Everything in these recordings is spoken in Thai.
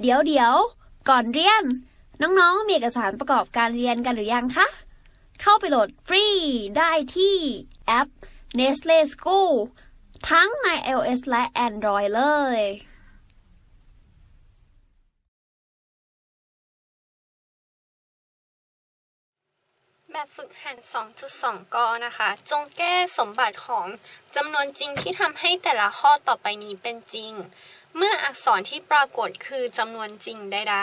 เดี๋ยวเดี๋ยวก่อนเรียน น้องๆ มีเอกสารประกอบการเรียนกันหรือยังคะ เข้าไปโหลดฟรีได้ที่แอป Nestle School ทั้งใน iOS และ Android เลยแบบฝึกหัด 2.2 กนะคะ จงแก้สมบัติของจำนวนจริงที่ทำให้แต่ละข้อต่อไปนี้เป็นจริง เมื่ออักษรที่ปรากฏคือจำนวนจริงใด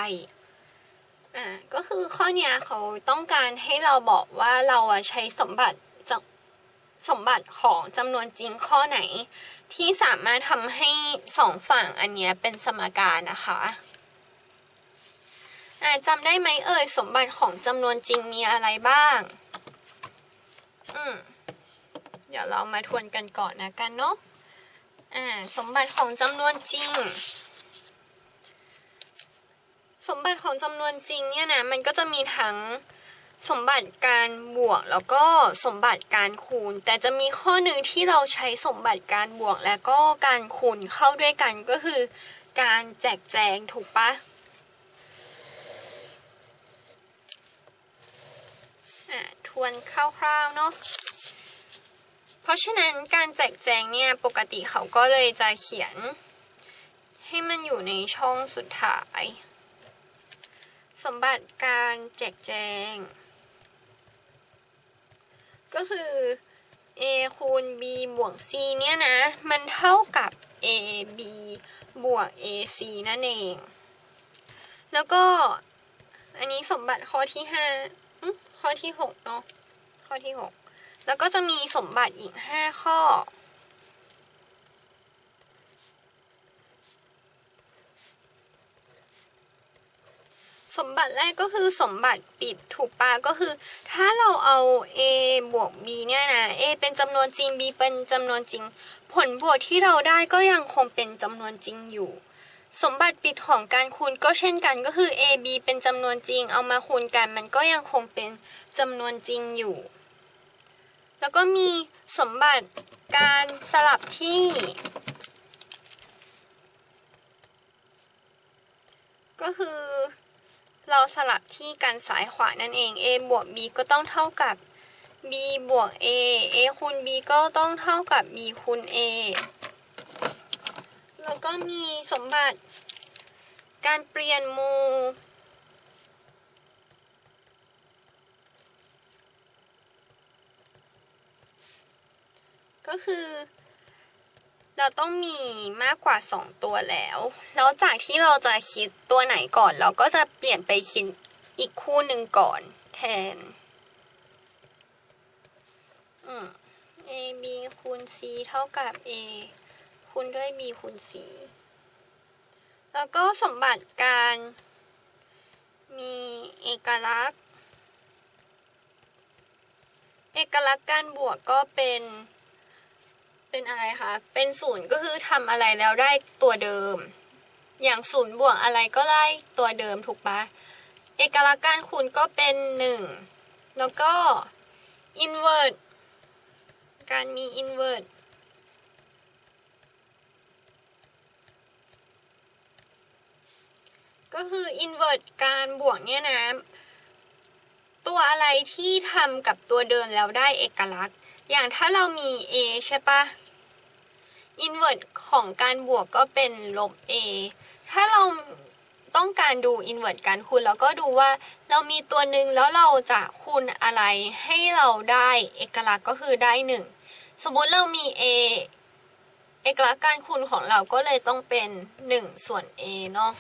ๆอ่าก็คือข้อเนี้ยเขาต้องการให้เราบอกว่าเราอะใช้สมบัติสมบัติของจำนวนจริงข้อไหน ที่สามารถทำให้สองฝั่งอันเนี้ยเป็นสมการนะคะอาจำได้ไหมเอ่ยสมบัติของจำนวนจริงมีอะไรบ้าง อืม เดี๋ยวเรามาทวนกันก่อนนะกันเนาะ อ่าสมบัติของจำนวนจริง สมบัติของจำนวนจริงเนี่ยนะมันก็จะมีทั้งสมบัติการบวกแล้วก็สมบัติการคูณ แต่จะมีข้อหนึ่งที่เราใช้สมบัติการบวกแล้วก็การคูณเข้าด้วยกันก็คือ การแจกแจงถูกปะอะทวนคร่าวๆเนาะ ราะฉะนั้นการแจกแจงเนี่ยปกติเขาก็เลยจะเขียน ให้มันอยู่ในช่องสุดท้าย สมบัติการแจกแจง ก็คือ a คูณ b บวก c เนี่ยนะ มันเท่ากับ a b บวก a c นั่นเอง แล้วก็อันนี้สมบัติข้อที่ห้าอืมข้อที่หกเนาะข้อที่หก แล้วก็จะมีสมบัติอีกห้าข้อ สมบัติแรกก็คือสมบัติปิดถูกปะก็คือ ถ้าเราเอา a บวก b เนี่ยนะ a เป็นจำนวนจริง b เป็นจำนวนจริง ผลบวกที่เราได้ก็ยังคงเป็นจำนวนจริงอยู่สมบัติปิดของการคูณก็เช่นกันก็คือ a b เป็นจำนวนจริง เอามาคูณกันมันก็ยังคงเป็นจำนวนจริงอยู่ แล้วก็มีสมบัติการสลับที่ ก็คือเราสลับที่กันซ้ายขวานั่นเอง a บวก b ก็ต้องเท่ากับ b บวก a a คูณ b ก็ต้องเท่ากับ b คูณ a แล้วก็มีสมบัติการเปลี่ยนมู ก็คือ เราต้องมีมากกว่า 2 ตัวแล้ว แล้วจากที่เราจะคิดตัวไหนก่อน เราก็จะเปลี่ยนไปคิดอีกคู่หนึ่งก่อนแทน อืม a b คูณ c เท่ากับ a คูณด้วย b คูณ c แล้วก็สมบัติการมีเอกลักษณ์ เอกลักษณ์การบวกก็เป็น เป็นอะไรคะ เป็นศูนย์ก็คือทำอะไรแล้วได้ตัวเดิม อย่างศูนย์บวกอะไรก็ได้ตัวเดิมถูกปะเอกลักษณ์การคูณก็เป็นหนึ่งแล้วก็ invert การมี invert ก็คือ invert การบวกเนี่ยนะตัวอะไรที่ทำกับตัวเดิมแล้วได้เอกลักษณ์ อย่างถ้าเรามี a ใช่ปะ invert ของการบวกก็เป็นลบ a ถ้าเราต้องการดู invert การคูณเราก็ดูว่าเรามีตัวหนึ่งแล้วเราจะคูณอะไรให้เราได้เอกลักษณ์ก็คือได้หนึ่งสมมุติเรามี a เอกลักษณ์การคูณของเราก็เลยต้องเป็น 1 ส่วน a เนาะ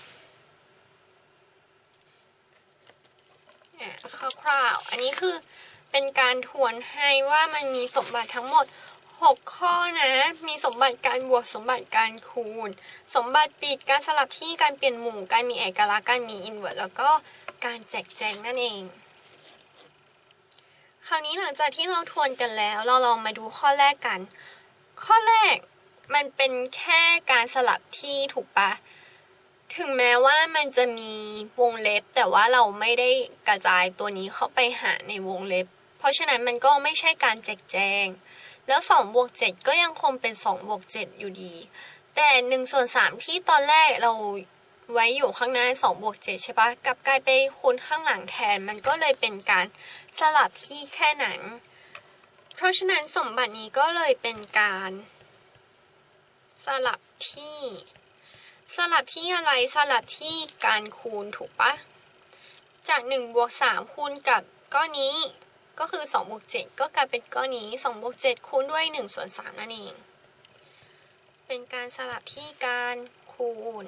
อะคร่าวๆ อันนี้คือ เป็นการทวนให้ว่ามันมีสมบัติทั้งหมด 6 ข้อนะ มีสมบัติการบวกสมบัติการคูณ สมบัติปิดการสลับที่การเปลี่ยนหมู่การมีเอกลักษณ์การมีอินเวอร์แล้วก็การแจกแจงนั่นเอง คราวนี้หลังจากที่เราทวนกันแล้ว เราลองมาดูข้อแรกกัน ข้อแรกมันเป็นแค่การสลับที่ถูกปะถึงแม้ว่ามันจะมีวงเล็บ แต่ว่าเราไม่ได้กระจายตัวนี้เข้าไปหาในวงเล็บ เพราะฉะนั้นมันก็ไม่ใช่การแจกแจง แล้ว2บวก7ก็ยังคงเป็น2บวก7อยู่ดี แต่1ส่วน3ที่ตอนแรกเราไว้อยู่ข้างหน้า2บวก7ใช่ปะกลับกลายไปคูณข้างหลังแทน มันก็เลยเป็นการสลับที่แค่นั้นเพราะฉะนั้นสมบัตินี้ก็เลยเป็นการสลับที่ สลับที่อะไรสลับที่การคูณถูกปะจาก1บวก3คูณกับก้อนนี้ ก็คือ2บวก7ก็กลายเป็นก้อนนี้2บวก7คูณด้วย1ส่วน3นั่นเอง เป็นการสลับที่การคูณ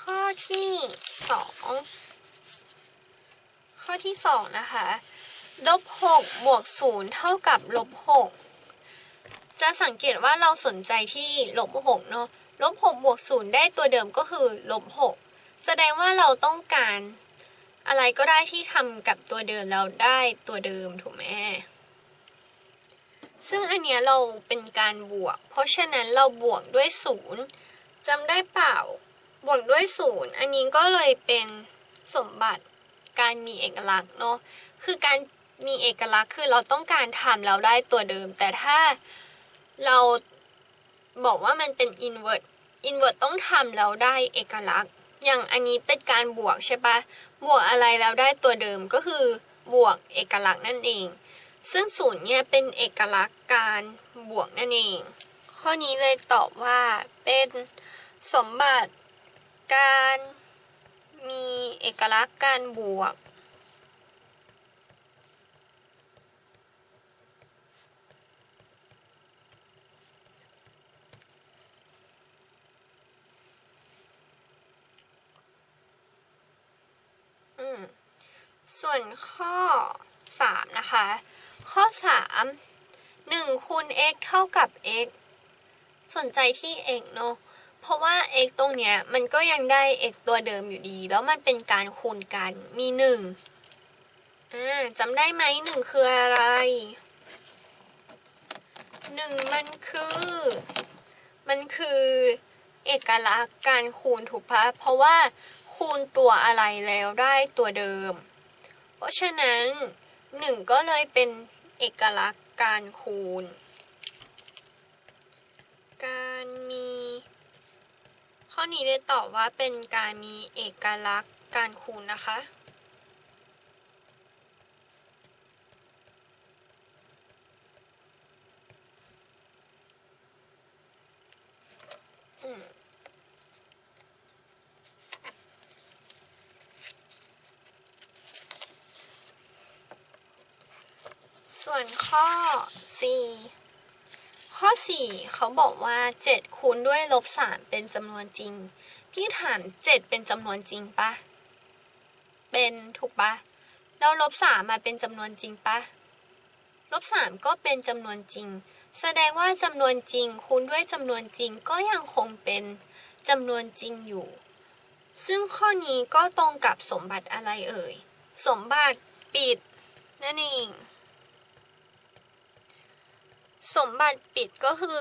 ข้อที่สองข้อที่สองนะคะลบหกบวกศูนย์เท่ากับลบหกจะสังเกตว่าเราสนใจที่ลบหกเนาะ ลบหกบวกศูนย์ได้ตัวเดิมก็คือลบหกแสดงว่าเราต้องการอะไรก็ได้ที่ทำกับตัวเดิมแล้วได้ตัวเดิมถูกไหมซึ่งอันเนี้ยเราเป็นการบวก เพราะฉะนั้นเราบวกด้วยศูนย์จำได้เปล่า บวกด้วยศูนย์อันนี้ก็เลยเป็นสมบัติการมีเอกลักษณ์เนาะคือการมีเอกลักษณ์คือเราต้องการทำแล้วได้ตัวเดิม แต่ถ้าเรา บอกว่ามันเป็น invert invert ต้องทำแล้วได้เอกลักษณ์ อย่างอันนี้เป็นการบวกใช่ปะบวกอะไรแล้วได้ตัวเดิมก็คือบวกเอกลักษณ์นั่นเอง ซึ่งศูนย์เนี่ยเป็นเอกลักษณ์การบวกนั่นเอง ข้อนี้เลยตอบว่าเป็นสมบัติการมีเอกลักษณ์การบวก อืมส่วนข้อ 3 นะคะ ข้อ 3 1คูณ x เท่ากับ x สนใจที่ x เนอะเพราะว่า x ตรงเนี้ยมันก็ยังได้ x ตัวเดิมอยู่ดี แล้วมันเป็นการคูณกันมี1อ่าจำได้ไหมหนึ่งคืออะไรหนึ่งมันคือ มันคือเอกลักษณ์การคูณถูกปะเพราะว่า คูณตัวอะไรแล้วได้ตัวเดิม เพราะฉะนั้นหนึ่งก็เลยเป็นเอกลักษณ์การคูณ การมี ข้อนี้ได้ตอบว่าเป็นการมีเอกลักษณ์การคูณนะคะ อืม ส่ วนข้อ4ข้อ 4 เขาบอกว่า 7 คูณด้วยลบ 3 เป็นจำนวนจริง พี่ถาม 7 เป็นจำนวนจริงปะ เป็นถูกปะ แล้วลบ 3 มาเป็นจำนวนจริงปะ ลบ 3 ก็เป็นจำนวนจริง แสดงว่าจำนวนจริง คูณด้วยจำนวนจริงก็ยังคงเป็นจำนวนจริงอยู่ ซึ่งข้อนี้ก็ตรงกับสมบัติอะไรเอ่ย สมบัติปิดนั่นเอง สมบัติปิดก็คือ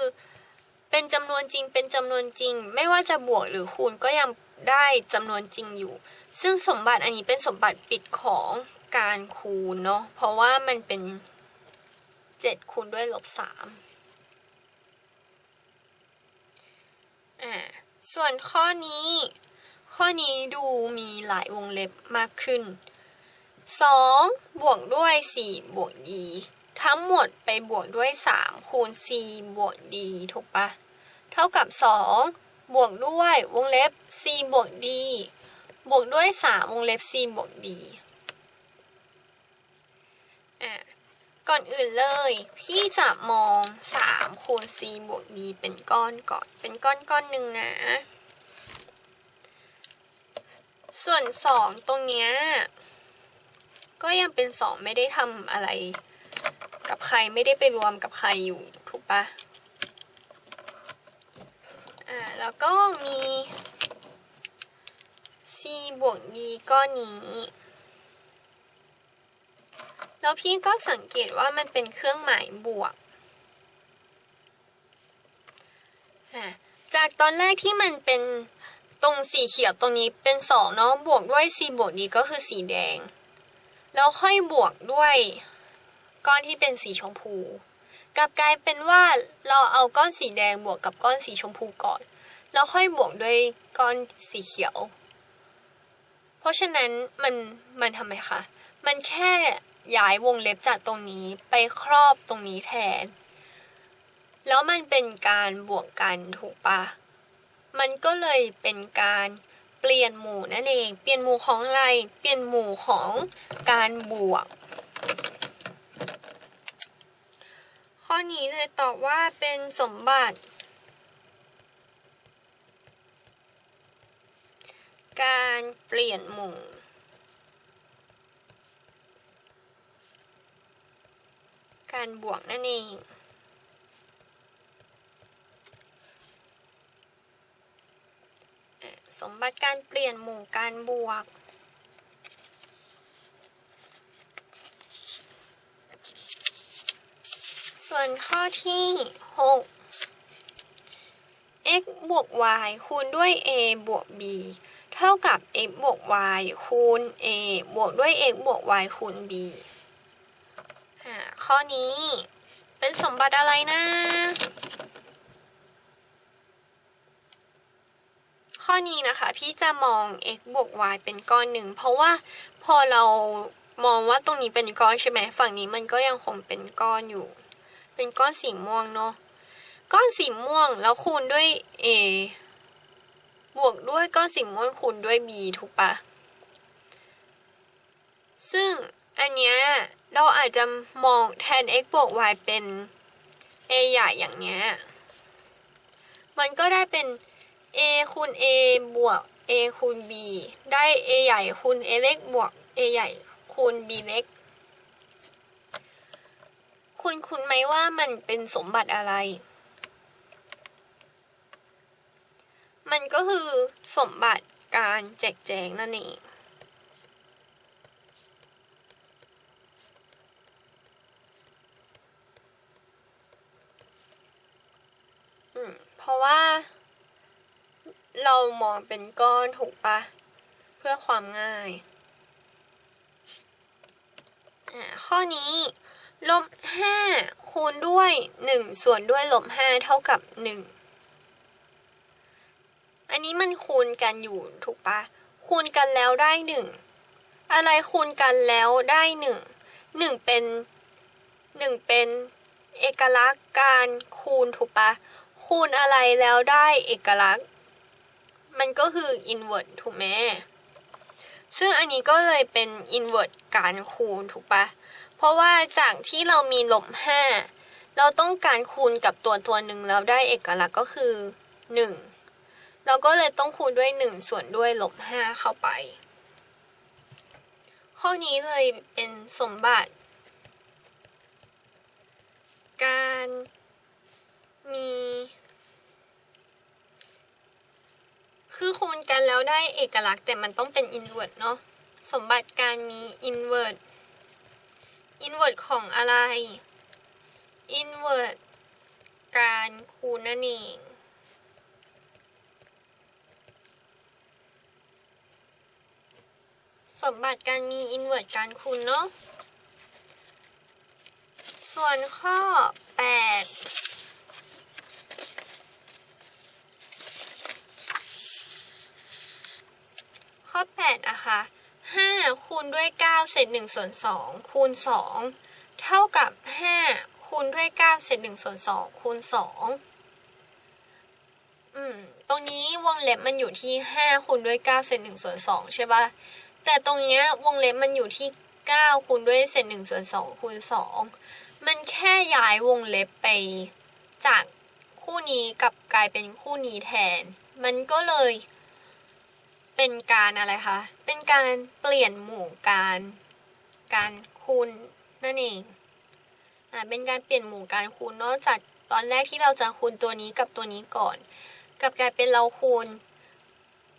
เป็นจำนวนจริงเป็นจำนวนจริง ไม่ว่าจะบวกหรือคูณก็ยังได้จำนวนจริงอยู่ ซึ่งสมบัติอันนี้เป็นสมบัติปิดของการคูณเนาะเพราะว่ามันเป็น7คูณด้วยลบ3อ่าส่วนข้อนี้ ข้อนี้ดูมีหลายวงเล็บมากขึ้น 2 บวกด้วย 4 บวก d ทั้งหมดไปบวกด้วย 3 คูณ c บวก d ถูกปะเท่ากับ 2 บวกด้วยวงเล็บ c บวก d บวกด้วย 3 วงเล็บ c บวก d อะ ก่อนอื่นเลย พี่จะมอง 3 คูณ c บวก d เป็นก้อนก่อน เป็นก้อนก้อนหนึ่งนะ ส่วน 2 ตรงเนี้ย ก็ยังเป็น 2 ไม่ได้ทำอะไร กับใครไม่ได้ไปรวมกับใครอยู่ถูกปะอ่าแล้วก็มี c บวก d ก้อนนี้แล้วพี่ก็สังเกตว่ามันเป็นเครื่องหมายบวก จากตอนแรกที่มันเป็นตรงสีเขียวตรงนี้เป็นสองเนาะบวกด้วย c บวก d ก็คือสีแดง แล้วค่อยบวกด้วย ก้อนที่เป็นสีชมพู กลับกลายเป็นว่าเราเอาก้อนสีแดงบวกกับก้อนสีชมพูก่อน แล้วค่อยบวกด้วยก้อนสีเขียว เพราะฉะนั้นมันมันทำไมคะ มันแค่ย้ายวงเล็บจากตรงนี้ไปครอบตรงนี้แทน แล้วมันเป็นการบวกกันถูกปะมันก็เลยเป็นการเปลี่ยนหมู่นั่นเอง เปลี่ยนหมู่ของอะไร เปลี่ยนหมู่ของการบวก ข้อนี้เลยตอบว่าเป็นสมบัติ การเปลี่ยนหมู่การบวกนั่นเอง สมบัติการเปลี่ยนหมู่การบวก วนข้อที่ 6 x บวก y คูณด้วย a บวก b เท่ากับ x บวก y คูณ a บวกด้วย x บวก y คูณ b ข้อนี้เป็นสมบัติอะไรนะ ข้อนี้นะคะ พี่จะมอง x บวก y เป็นก้อนหนึ่ง เพราะว่าพอเรามองว่าตรงนี้เป็นก้อนใช่ไหมฝั่งนี้มันก็ยังคงเป็นก้อนอยู่ เป็นก้อนสีม่วงเนาะก้อนสีม่วงแล้วคูณด้วย a บวกด้วยก้อนสีม่วงคูณด้วย b ถูกปะซึ่งอันเนี้ยเราอาจจะมองแทน x บวก y เป็น a ใหญ่อย่างเนี้ย มันก็ได้เป็น a คูณ a บวก a คูณ b ได้ a ใหญ่คูณ a เล็กบวก a ใหญ่คูณ b เล็ก คุณคุณไหมว่ามันเป็นสมบัติอะไร มันก็คือสมบัติการแจกแจงนั่นเองอืมเพราะว่า เรามองเป็นก้อนถูกปะ เพื่อความง่ายอ่าข้อนี้ ลบห้าคูณด้วยหนึ่งส่วนด้วยลบห้าเท่ากับหนึ่งอันนี้มันคูณกันอยู่ถูกปะคูณกันแล้วได้หนึ่งอะไรคูณกันแล้วได้หนึ่งหนึ่งเป็นหนึ่งเป็นเอกลักษณ์การคูณถูกปะคูณอะไรแล้วได้เอกลักษณ์ มันก็คือ invert ถูกไหมซึ่งอันนี้ก็เลยเป็น invert การคูณถูกปะ เพราะว่าจากที่เรามีลบห้าเราต้องการคูณกับตัวตัวหนึ่งแล้วได้เอกลักษณ์ก็คือหนึ่งเราก็เลยต้องคูณด้วยหนึ่งส่วนด้วยลบห้าเข้าไป ข้อนี้เลยเป็นสมบัติ การมีคือคูณกันแล้วได้เอกลักษณ์แต่มันต้องเป็น invert เนาะสมบัติการมีอินเวอร์ส invert invert ของอะไร invert การคูณนั่นเองสมบัติการมี invert การคูณเนาะ ส่วนข้อ 8 ข้อ 8 นะคะ 5 คูณด้วย 9 เศษ1ส่วน 2 คูณ 2 เท่ากับ 5 คูณด้วย 9 เศษ1ส่วน 2 คูณ 2 อืม ตรงนี้วงเล็บมันอยู่ที่ 5 คูณด้วย 9 เศษ1ส่วน 2 ใช่ปะแต่ตรงเนี้ยวงเล็บมันอยู่ที่ 9 คูณด้วยเศษ1ส่วน 2 คูณ 2 มันแค่ย้ายวงเล็บไปจากคู่นี้กับกลายเป็นคู่นี้แทน มันก็เลย เป็นการอะไรคะ เป็นการเปลี่ยนหมู่การ การคูณนั่นเอง อ่า เป็นการเปลี่ยนหมู่การคูณนอกจากตอนแรกที่เราจะคูณตัวนี้กับตัวนี้ก่อน กับกลายเป็นเราคูณ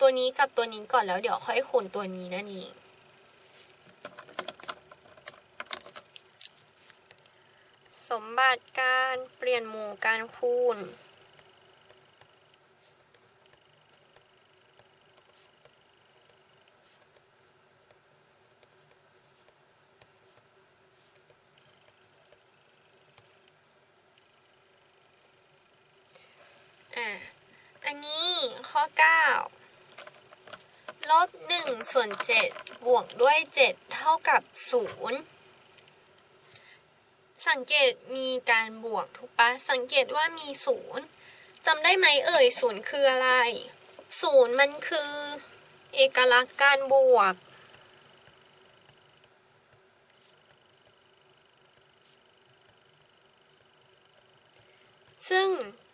ตัวนี้กับตัวนี้ก่อนแล้วเดี๋ยวค่อยคูณตัวนี้นั่นเองสมบัติการเปลี่ยนหมู่การคูณ ข้อ 9 ลบ 1 ส่วน 7 บวกด้วย 7 เท่ากับ 0 สังเกตมีการบวกถูกปะ สังเกตว่ามี 0จำได้ไหมเอ่ย 0 คืออะไร 0 มันคือ เอกลักษณ์การบวกซึ่ง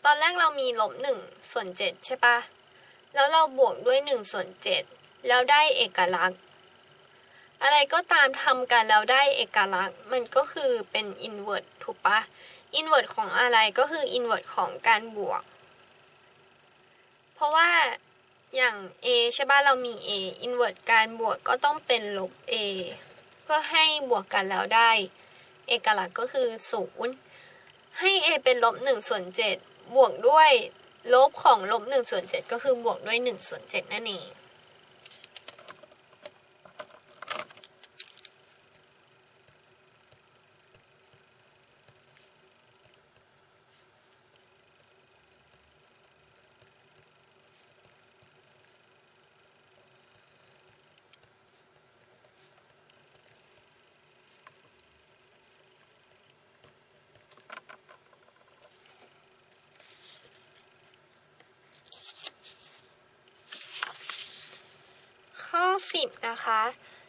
ตอนแรกเรามีลบหนึ่งส่วนเจ็ดใช่ปะ แล้วเราบวกด้วยหนึ่งส่วนเจ็ดแล้วได้เอกลักษณ์ อะไรก็ตามทำกันแล้วได้เอกลักษณ์ มันก็คือเป็นอินเวอร์ถูกปะอินเวอร์ของอะไรก็คืออินเวอร์ของการบวก เพราะว่าอย่าง a ใช่ปะเรามี a อินเวอร์การบวกก็ต้องเป็นลบ a เพื่อให้บวกกันแล้วได้ เอกลักษณ์ก็คือศูนย์ให้ a เป็นลบ1ส่วน7บวกด้วย ลบของลบ1ส่วน7ก็คือบวกด้วย1ส่วน7นั่นเอง ข้อ 10 นะคะ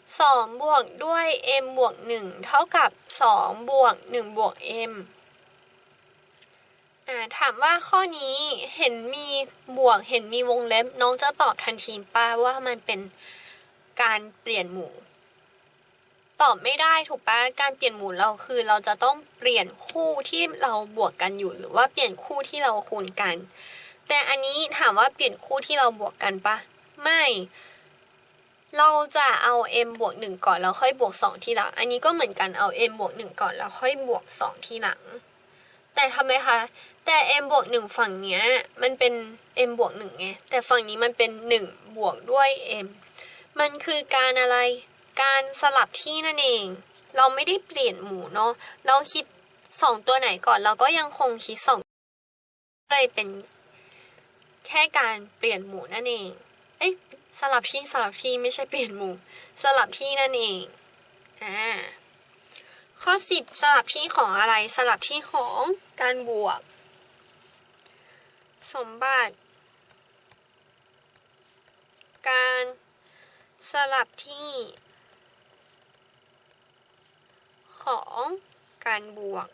2 บวกด้วย m บวก 1 เท่ากับ 2 บวก 1 บวก m ถามว่าข้อนี้เห็นมีบวกเห็นมีวงเล็บ น้องจะตอบทันทีป้าว่ามันเป็นการเปลี่ยนหมู่ ตอบไม่ได้ถูกปะการเปลี่ยนหมู่เราคือเราจะต้องเปลี่ยนคู่ที่เราบวกกันอยู่หรือว่าเปลี่ยนคู่ที่เราคูณกัน แต่อันนี้ถามว่าเปลี่ยนคู่ที่เราบวกกันปะไม่ เราจะเอา m บวกหนึ่งก่อนแล้วค่อยบวกสองทีหลัง อันนี้ก็เหมือนกันเอา m บวกหนึ่งก่อนแล้วค่อยบวกสองทีหลัง แต่ทำไมคะ แต่ m บวกหนึ่งฝั่งเนี้ยมันเป็น m บวกหนึ่งไง แต่ฝั่งนี้มันเป็นหนึ่งบวกด้วย m มันคือการอะไร การสลับที่นั่นเอง เราไม่ได้เปลี่ยนหมู่เนาะ เราคิดสองตัวไหนก่อนเราก็ยังคงคิดสองเลยเป็นแค่การเปลี่ยนหมู่นั่นเอง เอ้ย สลับที่สลับที่ไม่ใช่เปลี่ยนหมู่ สลับที่นั่นเองอ่าข้อสิบสลับที่ของอะไรสลับที่ของการบวก สมบัติ การสลับที่ ของการบวก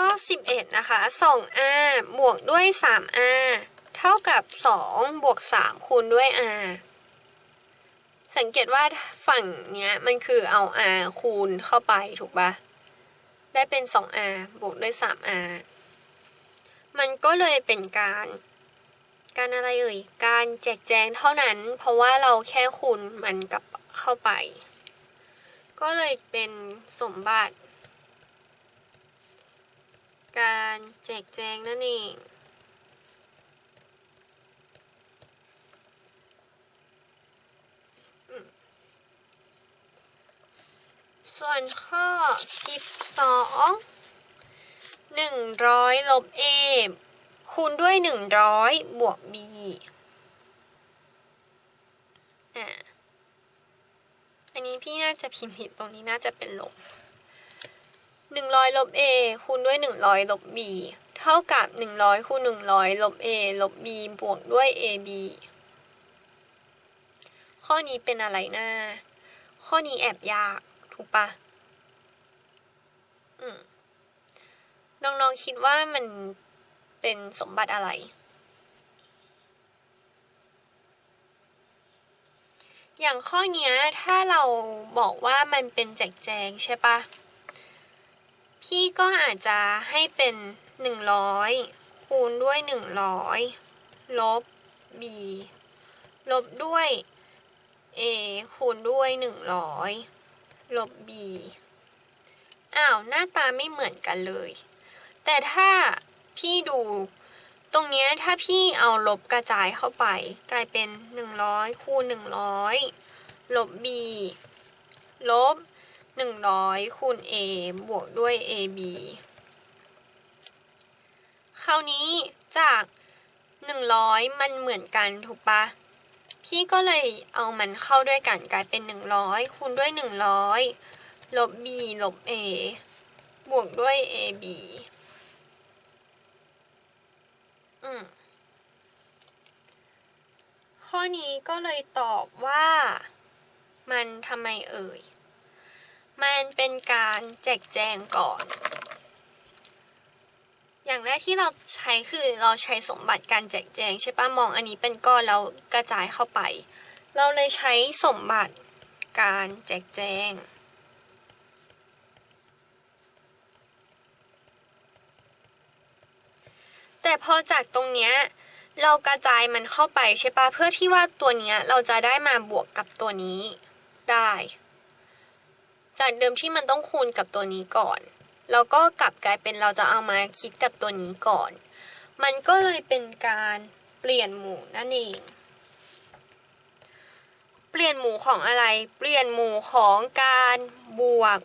ข้อ 11 นะคะ 2r บวกด้วย 3r เท่ากับ 2 บวก 3 คูณด้วย r สังเกตว่าฝั่งเนี้ยมันคือเอา r คูณเข้าไปถูกปะได้เป็น 2r บวกด้วย 3r มันก็เลยเป็นการ การอะไรเอ่ย การแจกแจงเท่านั้น เพราะว่าเราแค่คูณมันกับเข้าไป ก็เลยเป็นสมบัติ การแจกแจงนั่นเองส่วนข้อ 12 100 ลบ a คูณด้วย 100 บวก b อะอันนี้พี่น่าจะพิมพ์ผิดตรงนี้น่าจะเป็นลบ หนึ่งร้อยลบ a คูณด้วยหนึ่งร้อยลบ b เท่ากับหนึ่งร้อยคูณหนึ่งร้อยลบ a ลบ b บวกด้วย ab ข้อนี้เป็นอะไรนะข้อนี้แอบยาก ถูกปะอืมน้องๆคิดว่ามันเป็นสมบัติอะไร อย่างข้อนี้ถ้าเราบอกว่ามันเป็นแจกแจงใช่ปะ พี่ก็อาจจะให้เป็นหนึ่งร้อยคูณด้วยหนึ่งร้อยลบ b ลบด้วย a คูณด้วยหนึ่งร้อยลบ b อ้าว หน้าตาไม่เหมือนกันเลย แต่ถ้าพี่ดูตรงเนี้ยถ้าพี่เอาลบกระจายเข้าไป กลายเป็นหนึ่งร้อยคูณหนึ่งร้อยลบ b ลบ หนึ่งร้อยคูณ a บวกด้วย ab คราวนี้จากหนึ่งร้อยมันเหมือนกันถูกปะพี่ก็เลยเอามันเข้าด้วยกันกลายเป็นหนึ่งร้อยคูณด้วยหนึ่งร้อยลบ b ลบ a บวกด้วย ab อืมข้อนี้ก็เลยตอบว่า มันทำไมเอ่ย มันเป็นการแจกแจงก่อน อย่างแรกที่เราใช้คือเราใช้สมบัติการแจกแจงใช่ปะมองอันนี้เป็นก้อนแล้วกระจายเข้าไป เราเลยใช้สมบัติการแจกแจงแต่พอจากตรงเนี้ยเรากระจายมันเข้าไปใช่ปะเพื่อที่ว่าตัวเนี้ยเราจะได้มาบวกกับตัวนี้ได้ จากเดิมที่มันต้องคูณกับตัวนี้ก่อน แล้วก็กลับกลายเป็นเราจะเอามาคิดกับตัวนี้ก่อน มันก็เลยเป็นการเปลี่ยนหมู่นั่นเอง เปลี่ยนหมู่ของอะไร เปลี่ยนหมู่ของการบวก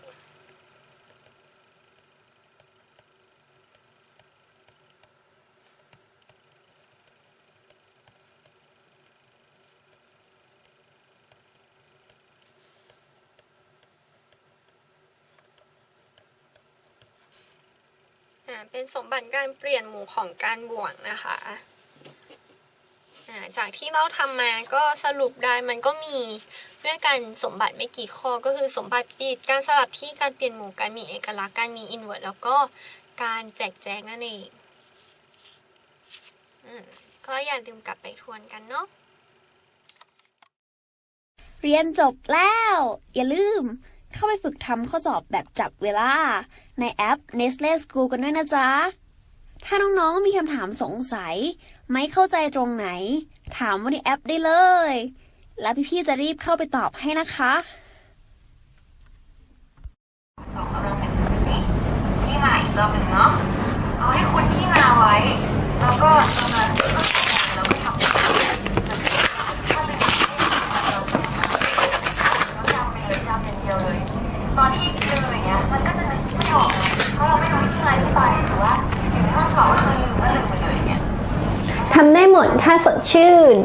อ่าเป็นสมบัติการเปลี่ยนหมู่ของการบวกนะคะอ่าจากที่เราทำมาก็สรุปได้มันก็มีด้วยกันสมบัติไม่กี่ข้อก็คือสมบัติปิดการสลับที่การเปลี่ยนหมู่การมีเอกลักษณ์การมีอินเวอร์สแล้วก็การแจกแจงนั่นเองอืมก็อย่าลืมกลับไปทวนกันเนาะเรียนจบแล้ว อย่าลืมเข้าไปฝึกทำข้อสอบแบบจับเวลา ในแอป Nestle School กันด้วยนะจ๊ะ ถ้าน้องๆมีคำถามสงสัย ไม่เข้าใจตรงไหน ถามว่าในแอปได้เลย แล้วพี่ๆจะรีบเข้าไปตอบให้นะคะสองกำลังเป็นที่มาอีกรอบหนึ่งเนาะเอาให้คุณที่มาไว้ แล้วก็เอามาแล้วก็ทำถ้าเป็นเราจำไปเลยจำอย่างเดียวเลย ตอนที่ลืมอย่างเงี้ย มันก็จะนึกไม่ออกไงเพราะเราไม่รู้ที่มาที่ไปหรือ สองก็คือลืมก็ลืมไปเลยเนี่ยทำได้หมดถ้าสดชื่น